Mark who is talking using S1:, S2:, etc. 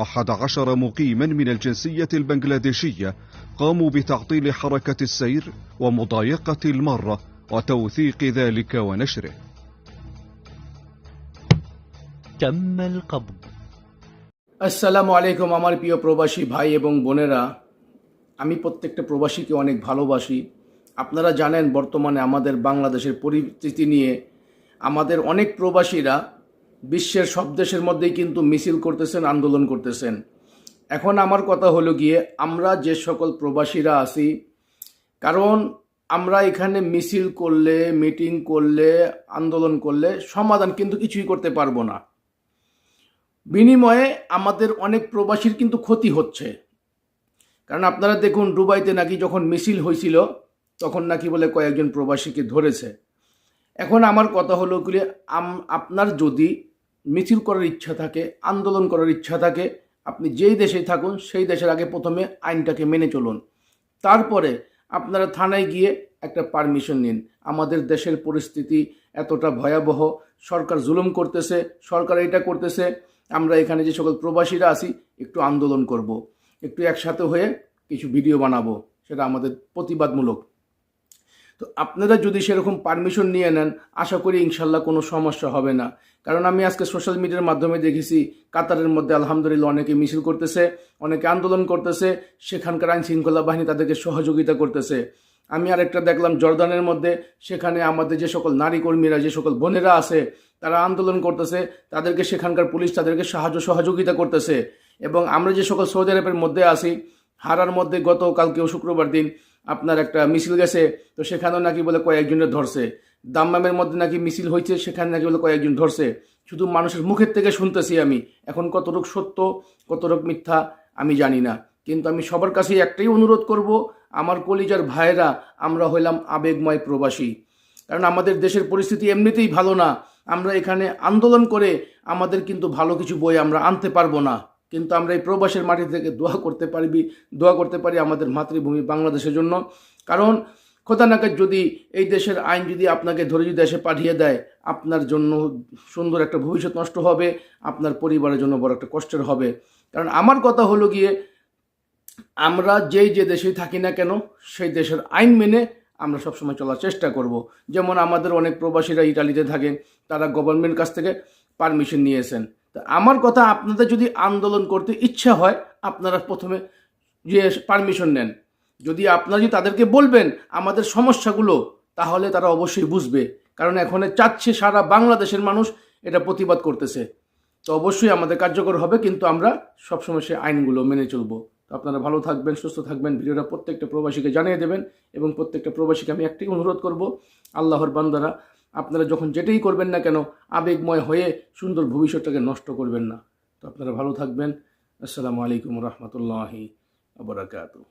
S1: أحد عشر مقيما من الجنسية البنغلاديشية قاموا بتعطيل حركة السير ومضايقة المارة وتوثيق ذلك ونشره
S2: تم القبض
S3: আসসালামু আলাইকুম আমার প্রিয় প্রবাসী ভাই এবং বোনেরা আমি প্রত্যেকটা প্রবাসীকে অনেক ভালোবাসি আপনারা জানেন বর্তমানে আমাদের বাংলাদেশের পরিস্থিতি নিয়ে আমাদের অনেক প্রবাসীরা বিশ্বের সব দেশের মধ্যেই কিন্তু মিছিল করতেছেন, আন্দোলন করতেছেন। এখন আমার কথা হলো গিয়ে, আমরা যে সকল প্রবাসীরা আছি, কারণ আমরা এখানে মিছিল করলে, মিটিং করলে, আন্দোলন করলে সমাধান কিন্তু কিছুই করতে পারব না। বিনিময়ে আমাদের অনেক প্রবাসীর কিন্তু ক্ষতি হচ্ছে। কারণ আপনারা দেখুন, দুবাইতে নাকি যখন মিছিল হয়েছিল, তখন নাকি বলে কয়েকজন প্রবাসীকে ধরেছে। এখন আমার কথা হলো কি আপনার যদি মিছিল করার ইচ্ছা থাকে, আন্দোলন করার ইচ্ছা থাকে, আপনি যেই দেশে থাকুন, সেই দেশের আগে প্রথমে আইনটাকে মেনে চলুন। তারপরে আপনারা থানায় গিয়ে একটা পারমিশন নিন। আমাদের দেশের পরিস্থিতি এতটা ভয়াবহ, সরকার জুলুম করতেছে, সরকার এটা করতেছে, আমরা এখানে যে সকল প্রবাসীরা আছি, একটু আন্দোলন করব। একটু একসাথে হয়ে কিছু ভিডিও বানাবো, সেটা আমাদের প্রতিবাদমূলক। তো আপনারা যদি সেরকম পারমিশন নিয়ে নেন, আশা করি ইনশাল্লাহ কোনো সমস্যা হবে না। কারণ আমি আজকে সোশ্যাল মিডিয়ার মাধ্যমে দেখেছি, কাতারের মধ্যে আলহামদুলিল্লাহ অনেকে মিছিল করতেছে, অনেকে আন্দোলন করতেছে, সেখানকার আইন শৃঙ্খলা বাহিনী তাদেরকে সহযোগিতা করতেছে। আমি আরেকটা দেখলাম, জর্দানের মধ্যে, সেখানে আমাদের যে সকল নারী কর্মীরা, যে সকল বোনেরা আছে, তারা আন্দোলন করতেছে, তাদেরকে সেখানকার পুলিশ তাদেরকে সাহায্য সহযোগিতা করতেছে। এবং আমরা যে সকল সৌদি আরবের মধ্যে আছি, হারার মধ্যে গত কালকেও শুক্রবার দিন আপনার একটা মিছিল গেছে, তো সেখানেও নাকি বলে কয়েকজনের ধরছে। দাম্মামের মধ্যে নাকি মিছিল হয়েছে সেখানে নাকি বলে কয়েকজন ধরছে। শুধু মানুষের মুখের থেকে শুনতেছি আমি, এখন কতটুক সত্য, কতটুক মিথ্যা, আমি জানি না। কিন্তু আমি সবার কাছেই একটাই অনুরোধ করব, আমার কলিজার ভাইয়েরা, আমরা হইলাম আবেগময় প্রবাসী। কারণ আমাদের দেশের পরিস্থিতি এমনিতেই ভালো না, আমরা এখানে আন্দোলন করে আমাদের কিন্তু ভালো কিছু বই আমরা আনতে পারব না। কিন্তু আমরা এই প্রবাসের মাটি থেকে দোয়া করতে পারবি, দোয়া করতে পারি আমাদের মাতৃভূমি বাংলাদেশের জন্য। কারণ খোদানাকের যদি এই দেশের আইন যদি আপনাকে ধরে যদি দেশে পাঠিয়ে দেয়, আপনার জন্য সুন্দর একটা ভবিষ্যৎ নষ্ট হবে, আপনার পরিবারের জন্য বড় একটা কষ্টের হবে। কারণ আমার কথা হলো গিয়ে, আমরা যেই যে দেশেই থাকি না কেন, সেই দেশের আইন মেনে আমরা সবসময় চলার চেষ্টা করব। যেমন আমাদের অনেক প্রবাসীরা ইটালিতে থাকেন, তারা গভর্নমেন্ট কাছ থেকে পারমিশন নিয়েছেন। তা আমার কথা আপনাদের যদি আন্দোলন করতে ইচ্ছা হয়, আপনারা প্রথমে যে পারমিশন নেন। যদি আপনারা যদি তাদেরকে বলবেন আমাদের সমস্যাগুলো, তাহলে তারা অবশ্যই বুঝবে। কারণ এখন চাচ্ছে সারা বাংলাদেশের মানুষ এটা প্রতিবাদ করতেছে। তো অবশ্যই আমাদের কার্যকর হবে, কিন্তু আমরা সবসময় সেই আইনগুলো মেনে চলবো। তো আপনারা ভালো থাকবেন, সুস্থ থাকবেন। ভিডিওটা প্রত্যেকটা প্রবাসীকে জানিয়ে দেবেন এবং প্রত্যেকটা প্রবাসীকে আমি একটাই অনুরোধ করব, আল্লাহর বান্দারা আপনারা যখন যেটাই করবেন না কেন, আবেগময় হয়ে সুন্দর ভবিষ্যৎটাকে নষ্ট করবেন না। তো আপনারা ভালো থাকবেন। আসসালামু আলাইকুম রহমতুল্লাহি আবরাকাতু।